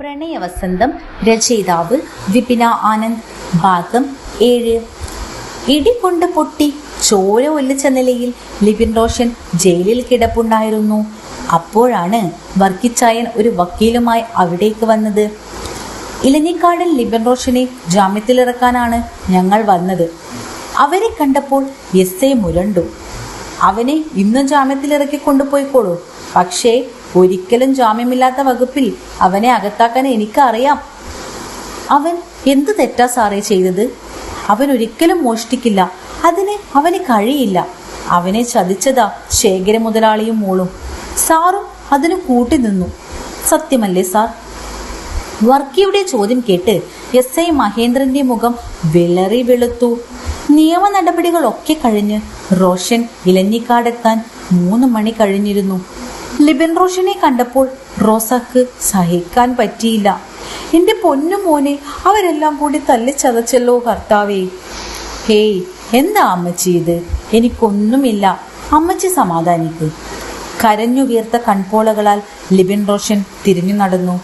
പ്രണയവസന്തം രചയിതാവ് വിപിന ആനന്ദ് ഭാഗം ഏഴ്. ഇടികൊണ്ട് പൊട്ടി ചോര ഒല്ലിച്ച നിലയിൽ ലിപിൻ റോഷൻ ജയിലിൽ കിടപ്പുണ്ടായിരുന്നു. അപ്പോഴാണ് വർക്കിച്ചായൻ ഒരു വക്കീലുമായി അവിടേക്ക് വന്നത്. ഇലഞ്ഞിക്കാടൻ ലിപിൻ റോഷനെ ജാമ്യത്തിലിറക്കാനാണ് ഞങ്ങൾ വന്നത്. അവരെ കണ്ടപ്പോൾ എസ് എ മുരണ്ടു. അവനെ ഇന്ന് ജാമ്യത്തിലിറക്കി കൊണ്ടുപോയിക്കോളൂ പക്ഷേ ഒരിക്കലും ജാമ്യമില്ലാത്ത വകുപ്പിൽ അവനെ അകത്താക്കാൻ എനിക്കറിയാം. അവൻ എന്ത് തെറ്റാ സാറേ ചെയ്തത്? അവൻ ഒരിക്കലും മോഷ്ടിക്കില്ല. അതിന് അവന് കഴിയില്ല. അവനെ ചതിച്ചതാ ശേഖര മുതലാളിയും മോളും. സാറും അതിന് കൂട്ടി നിന്നു. സത്യമല്ലേ സാർ? വർക്കിയുടെ ചോദ്യം കേട്ട് എസ് ഐ മഹേന്ദ്രന്റെ മുഖം വിളറി വെളുത്തു. നിയമ നടപടികളൊക്കെ കഴിഞ്ഞ് റോഷൻ ഇലഞ്ഞിക്കാടെത്താൻ മൂന്ന് മണി കഴിഞ്ഞിരുന്നു. ലിബൻ റോഷനെ കണ്ടപ്പോൾ റോസക്ക് സഹിക്കാൻ പറ്റിയില്ല. എന്റെ പൊന്നു മോനെ അവരെല്ലാം കൂടി തല്ലിച്ചതച്ചല്ലോ കർത്താവേ. ഹേയ് എന്താ അമ്മച്ചി ഇത്? എനിക്കൊന്നുമില്ല. അമ്മച്ചി സമാധാനിക്ക്. കരഞ്ഞു വീർത്ത കൺപോളകളാൽ ലിബിൻ റോഷൻ തിരിഞ്ഞു നടന്നു.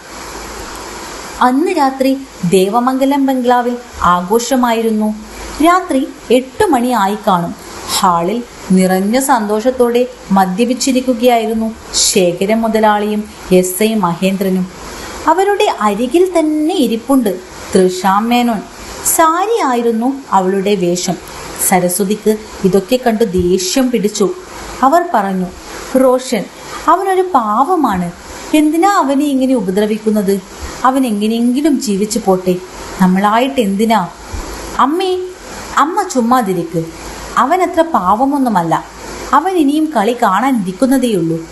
അന്ന് രാത്രി ദേവമംഗലം ബംഗ്ലാവിൽ ആഘോഷമായിരുന്നു. രാത്രി എട്ട് മണി ആയി കാണും. ഹാളിൽ നിറഞ്ഞ സന്തോഷത്തോടെ മദ്യപിച്ചിരിക്കുകയായിരുന്നു ശേഖര മുതലാളിയും എസ് ഐ മഹേന്ദ്രനും. അവരുടെ അരികിൽ തന്നെ ഇരിപ്പുണ്ട് തൃഷാമേനോൻ സാരി ആയിരുന്നു അവളുടെ വേഷം. സരസ്വതിക്ക് ഇതൊക്കെ കണ്ട് ദേഷ്യം പിടിച്ചു. അവർ പറഞ്ഞു റോഷൻ അവനൊരു പാവമാണ്. എന്തിനാ അവനെ ഇങ്ങനെ ഉപദ്രവിക്കുന്നത്? അവൻ എങ്ങനെയെങ്കിലും ജീവിച്ചു പോട്ടെ. നമ്മളായിട്ട് എന്തിനാ? അമ്മേ അമ്മ ചുമ്മാതിരിക്ക്. അവൻ അത്ര പാവമൊന്നുമല്ല. അവൻ ഇനിയും കളി കാണാൻ ഇരിക്കുന്നതേയുള്ളൂ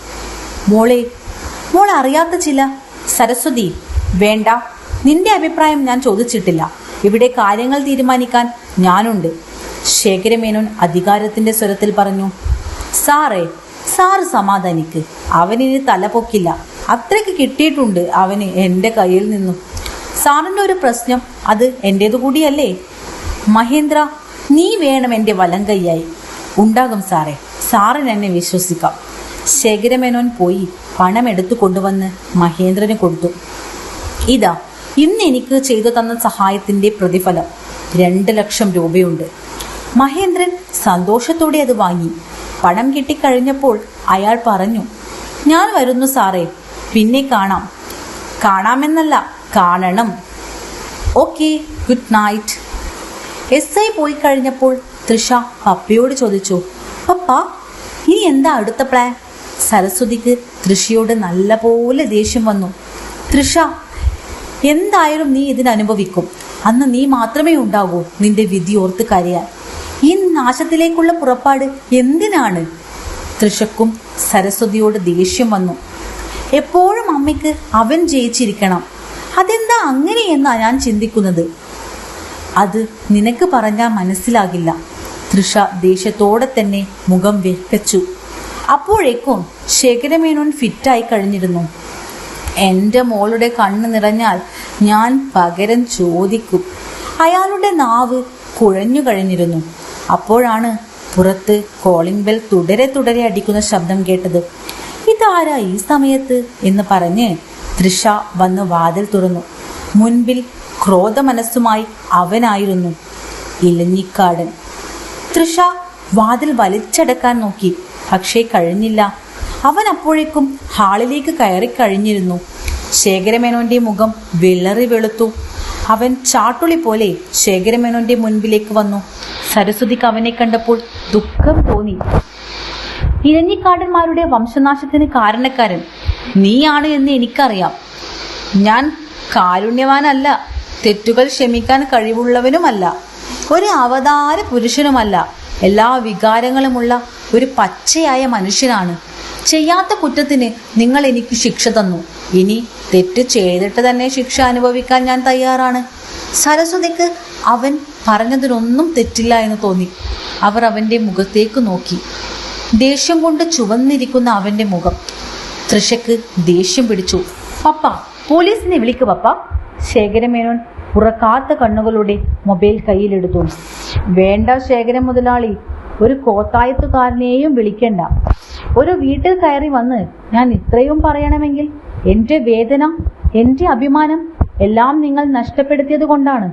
മോളെ മോൾ അറിയാത്ത ചില സരസ്വതി വേണ്ട. നിന്റെ അഭിപ്രായം ഞാൻ ചോദിച്ചിട്ടില്ല. ഇവിടെ കാര്യങ്ങൾ തീരുമാനിക്കാൻ ഞാനുണ്ട്. ശേഖരമേനോൻ അധികാരത്തിന്റെ സ്വരത്തിൽ പറഞ്ഞു സാറേ സാറ് സമാധാനിക്ക്. അവനിനി തലപൊക്കില്ല അത്രയ്ക്ക് കിട്ടിയിട്ടുണ്ട് അവന് എന്റെ കയ്യിൽ നിന്നും. സാറിന്റെ ഒരു പ്രശ്നം അത് എന്റേതു കൂടിയല്ലേ മഹേന്ദ്ര നീ വേണം എന്റെ വലം കൈയായി. ഉണ്ടാകും സാറേ. സാറിന് എന്നെ വിശ്വസിക്കാം. ശേഖരമേനോൻ പോയി പണം എടുത്തു കൊണ്ടുവന്ന് മഹേന്ദ്രന് കൊടുത്തു. ഇതാ ഇന്ന് എനിക്ക് ചെയ്തു തന്ന സഹായത്തിന്റെ പ്രതിഫലം. രണ്ട് ലക്ഷം രൂപയുണ്ട്. മഹേന്ദ്രൻ സന്തോഷത്തോടെ അത് വാങ്ങി. പണം കിട്ടിക്കഴിഞ്ഞപ്പോൾ അയാൾ പറഞ്ഞു ഞാൻ വരുന്നു സാറേ. പിന്നെ കാണാം. കാണാമെന്നല്ല കാണണം. Okay good night. S I പോയി കഴിഞ്ഞപ്പോൾ തൃഷ പപ്പയോട് ചോദിച്ചു പപ്പ ഇനി എന്താ അടുത്ത പ്ലാൻ സരസ്വതിക്ക് തൃഷയോട് നല്ലപോലെ ദേഷ്യം വന്നു. തൃഷ എന്തായാലും നീ ഇതിനനുഭവിക്കും അന്ന് നീ മാത്രമേ ഉണ്ടാകൂ നിന്റെ വിധി ഓർത്ത് കരയാൻ. ഈ നാശത്തിലേക്കുള്ള പുറപ്പാട് എന്തിനാണ്? തൃഷക്കും സരസ്വതിയോട് ദേഷ്യം വന്നു. എപ്പോഴും അമ്മയ്ക്ക് അവൻ ജയിച്ചിരിക്കണം. അതെന്താ അങ്ങനെയെന്നാ ഞാൻ ചിന്തിക്കുന്നത്? അത് നിനക്ക് പറഞ്ഞാൽ മനസ്സിലാകില്ല. തൃഷ ദേഷ്യത്തോടെ തന്നെ മുഖം വെക്കച്ചു അപ്പോഴേക്കും ശേഖരമേനോൻ ഫിറ്റായി കഴിഞ്ഞിരുന്നു. എന്റെ മോളുടെ കണ്ണ് നിറഞ്ഞാൽ ഞാൻ പകരം ചോദിക്കും. അയാളുടെ നാവ് കുഴഞ്ഞു കഴിഞ്ഞിരുന്നു. അപ്പോഴാണ് പുറത്ത് കോളിംഗ് ബെൽ തുടരെ തുടരെ അടിക്കുന്ന ശബ്ദം കേട്ടത്. ഇതാരാ ഈ സമയത്ത്? എന്ന് പറഞ്ഞ് തൃഷ വന്ന് വാതിൽ തുറന്നു. മുൻപിൽ ക്രോധമനസ്സുമായി അവനായിരുന്നു ഇലഞ്ഞിക്കാടൻ. തൃഷ വാതിൽ വലിച്ചടക്കാൻ നോക്കി. പക്ഷേ കഴിഞ്ഞില്ല. അവൻ അപ്പോഴേക്കും ഹാളിലേക്ക് കയറി കഴിഞ്ഞിരുന്നു. ശേഖരമേനോന്റെ മുഖം വിളറി വെളുത്തു. അവൻ ചാട്ടുളി പോലെ ശേഖരമേനോന്റെ മുൻപിലേക്ക് വന്നു. സരസ്വതിക്ക് അവനെ കണ്ടപ്പോൾ ദുഃഖം തോന്നി. ഇരഞ്ഞിക്കാടന്മാരുടെ വംശനാശത്തിന് കാരണക്കാരൻ നീയാണ് എന്ന് എനിക്കറിയാം. ഞാൻ കാരുണ്യവാനല്ല. തെറ്റുകൾ ക്ഷമിക്കാൻ കഴിവുള്ളവനുമല്ല. ഒരു അവതാര പുരുഷനുമല്ല. എല്ലാ വികാരങ്ങളുമുള്ള ഒരു പച്ചയായ മനുഷ്യനാണ്. ചെയ്യാത്ത കുറ്റത്തിന് നിങ്ങൾ എനിക്ക് ശിക്ഷ തന്നു. ഇനി തെറ്റ് ചെയ്തിട്ട് തന്നെ ശിക്ഷ അനുഭവിക്കാൻ ഞാൻ തയ്യാറാണ്. സരസ്വതിക്ക് അവൻ പറഞ്ഞതിനൊന്നും തെറ്റില്ല എന്ന് തോന്നി. അവർ അവന്റെ മുഖത്തേക്ക് നോക്കി. ദേഷ്യം കൊണ്ട് ചുവന്നിരിക്കുന്ന അവന്റെ മുഖം. തൃഷയ്ക്ക് ദേഷ്യം പിടിച്ചു. പപ്പ പോലീസിനെ വിളിക്കു പപ്പ. ശേഖരമേനോൻ ഉറക്കാത്ത കണ്ണുകളുടെ മൊബൈൽ കയ്യിലെടുത്തു. വേണ്ട ശേഖരൻ മുതലാളി ഒരു കോത്തായത്തുകാരനെയും വിളിക്കണ്ട. ഒരു വീട്ടിൽ കയറി വന്ന് ഞാൻ ഇത്രയും പറയണമെങ്കിൽ എന്റെ വേദന എന്റെ അഭിമാനം എല്ലാം നിങ്ങൾ നഷ്ടപ്പെടുത്തിയത് കൊണ്ടാണ്.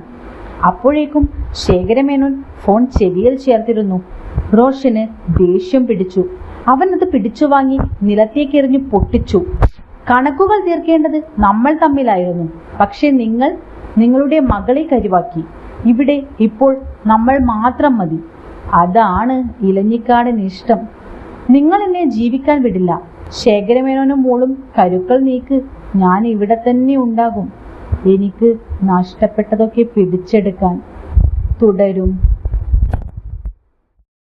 അപ്പോഴേക്കും ശേഖരമേനോൻ ഫോൺ ചെവിയിൽ ചേർത്തിരുന്നു. റോഷന് ദേഷ്യം പിടിച്ചു. അവൻ അത് പിടിച്ചു വാങ്ങി നിലത്തേക്കെറിഞ്ഞു പൊട്ടിച്ചു. കണക്കുകൾ തീർക്കേണ്ടത് നമ്മൾ തമ്മിലായിരുന്നു. പക്ഷെ നിങ്ങൾ നിങ്ങളുടെ മകളെ കരുവാക്കി. ഇവിടെ ഇപ്പോൾ നമ്മൾ മാത്രം മതി. അതാണ് ഇലഞ്ഞിക്കാടിന് ഇഷ്ടം. നിങ്ങൾ എന്നെ ജീവിക്കാൻ വിടില്ല. ശേഖരമേനോനും മോളും കരുക്കൾ നീക്ക്. ഞാൻ ഇവിടെ തന്നെ ഉണ്ടാകും. എനിക്ക് നഷ്ടപ്പെട്ടതൊക്കെ പിടിച്ചെടുക്കാൻ. തുടരും.